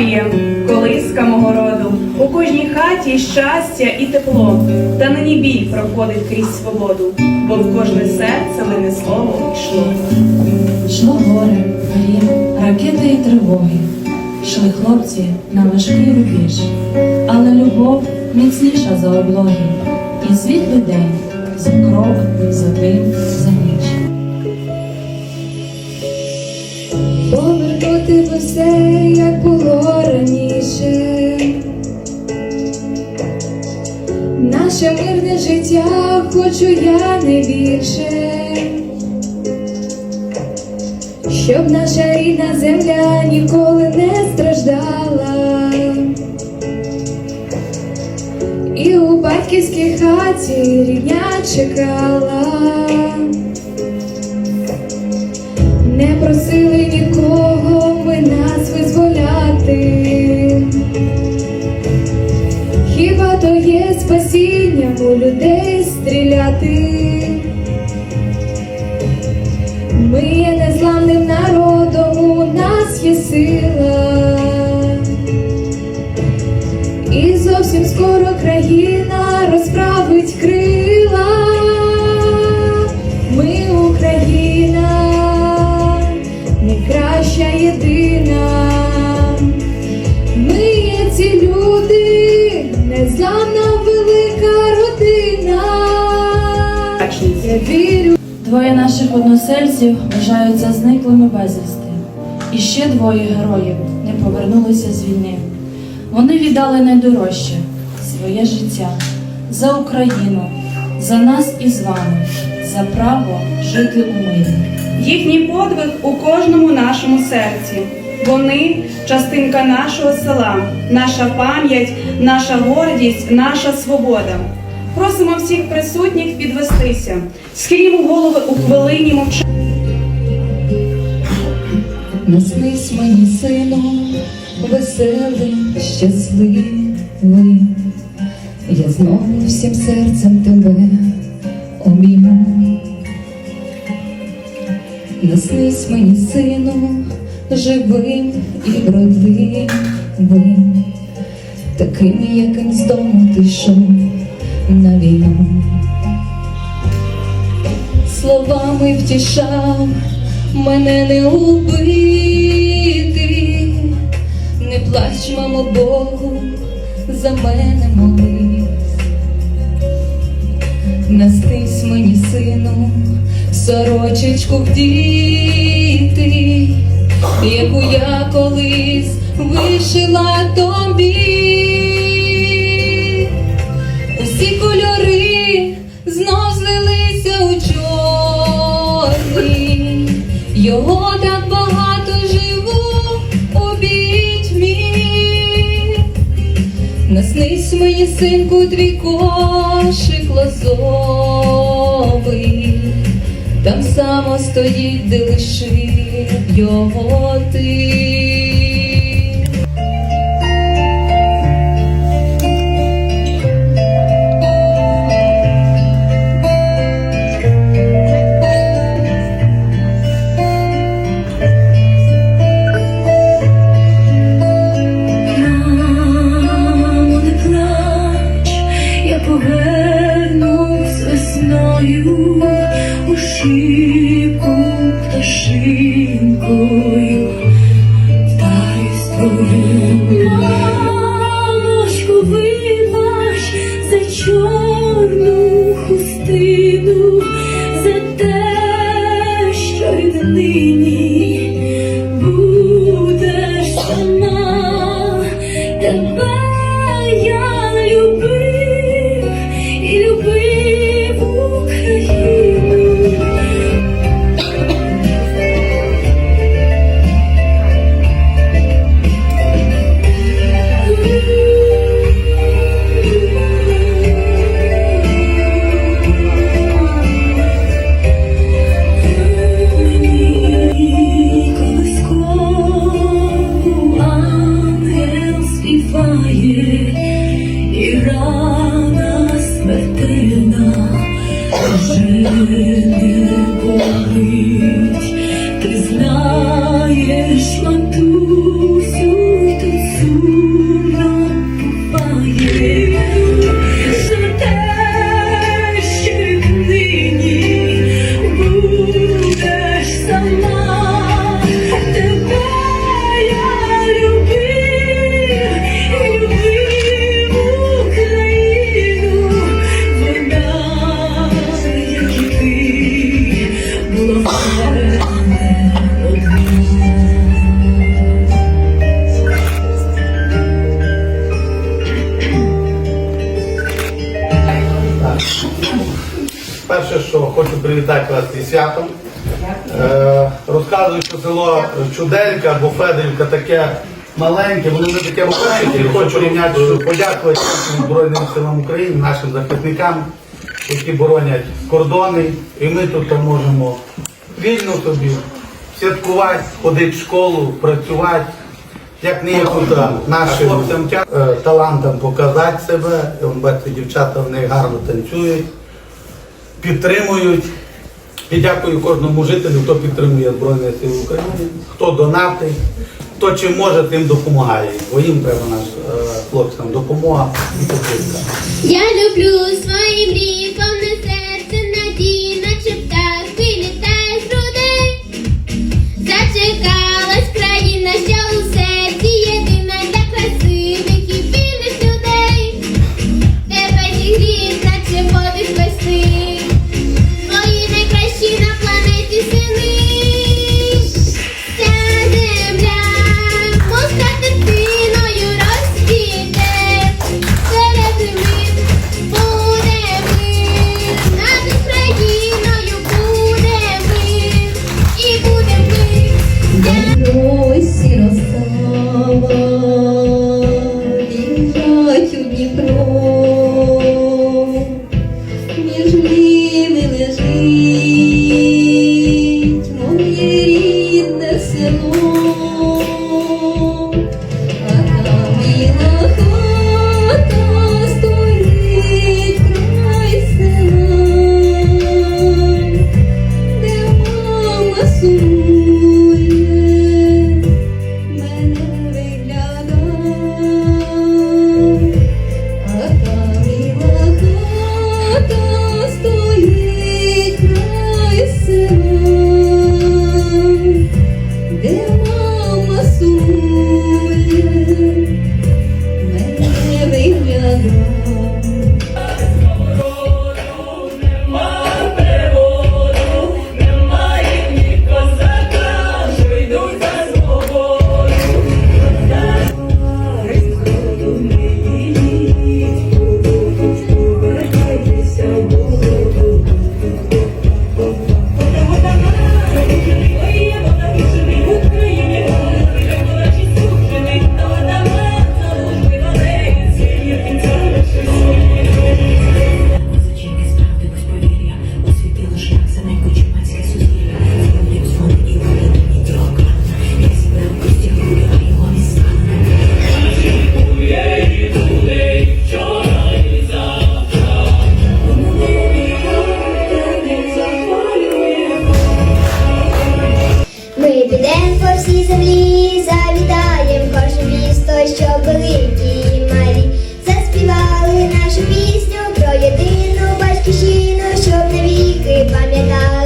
моє, колиска мого роду, у кожній хаті щастя і тепло, та нині біль проходить крізь свободу, бо в кожне серце лине слово йшло. Йшло горе, грім, ракети і тривоги. Йшли хлопці на важкий рубіж, але любов міцніша за облоги, і світлий день за крок, за дим, за ніч. Повернути все, як було раніше. Наше мирне життя хочу я не більше. Щоб наша рідна земля ніколи не страждала. І у батьківській хаті рідня чекала. Скоро країна розправить крила. Ми Україна, найкраща єдина. Ми є ці люди, незламна велика родина. Я вірю. Двоє наших односельців вважаються зниклими безвісти. І ще двоє героїв не повернулися з війни. Вони віддали найдорожче своє життя за Україну, за нас із вами, за право жити у мирі. Їхній подвиг у кожному нашому серці. Вони частинка нашого села, наша пам'ять, наша гордість, наша свобода. Просимо всіх присутніх підвестися. Схилімо голови у хвилині мовчання. Наснись мені, сину, веселий, щасливий. Я знову всім серцем тебе обійму. Наснись мені, сину, живим і вродливим, таким, яким з дому ти йшов на війну. Словами втішав мене не убити, не плач, мамо Богу, за мене молись. Настись мені, сину, сорочечку вдіти, яку я колись вишила тобі. Усі кольори знов злилися у чорний, його так багато живу у пітьмі. Наснись мені, синку, твій кошик лозовий, там само стоїть, де лишив його ти. І рана смертельна вже не болить. Ти знаєш, матусю, святом. Е, розказую, що село Чуделька або Федорівка таке маленьке, воно не таке маленьке. Хочу рівняти, що подякувати Збройним силам України, нашим захисникам, які боронять кордони. І ми тут можемо вільно собі святкувати, ходити в школу, працювати. Як не є нашим хлопцям е, талантам показати себе. Бачите, дівчата вони гарно танцюють, підтримують. І дякую кожному жителю, хто підтримує Збройні Сили України, хто донатить, хто чим може, тим допомагає. Бо їм треба наш е, хлопцям допомога і підтримка. Я люблю свої мрії, Ось і всій землі, завітаєм кожне місто, що великі і малі. Заспівали нашу пісню про єдину батьківщину, щоб навіки пам'ятали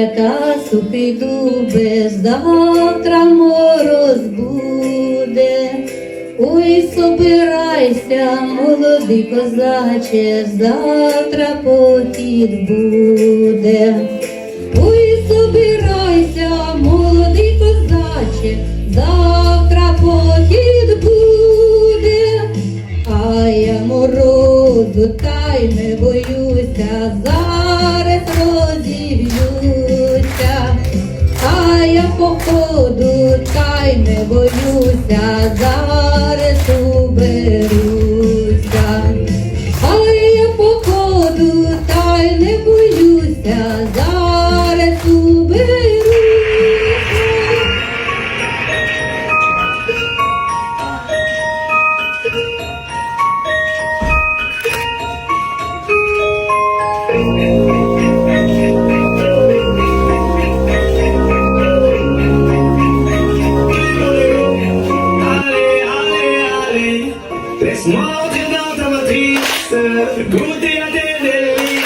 розвивайся та сухий дубе, завтра мороз буде. Ой, собирайся, молодий козаче, завтра похід буде. Боюся, зараз Small to not of a teacher, good a daily,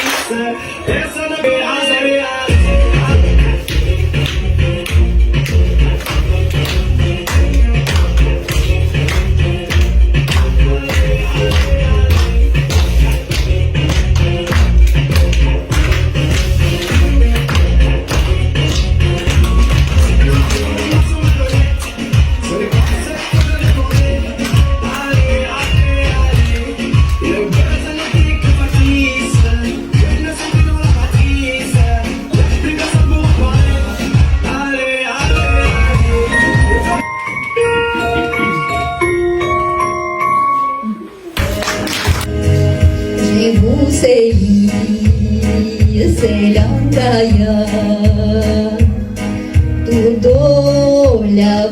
селянка я, ту доля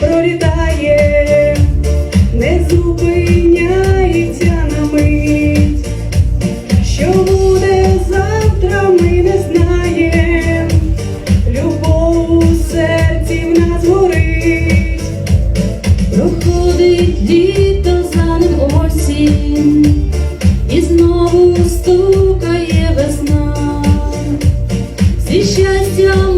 пролітає, не зупиняється на мить, що буде завтра, ми не знаєм, любов у серці в нас горить, проходить літо за ним осінь, і знову стукає весна, зі щастям.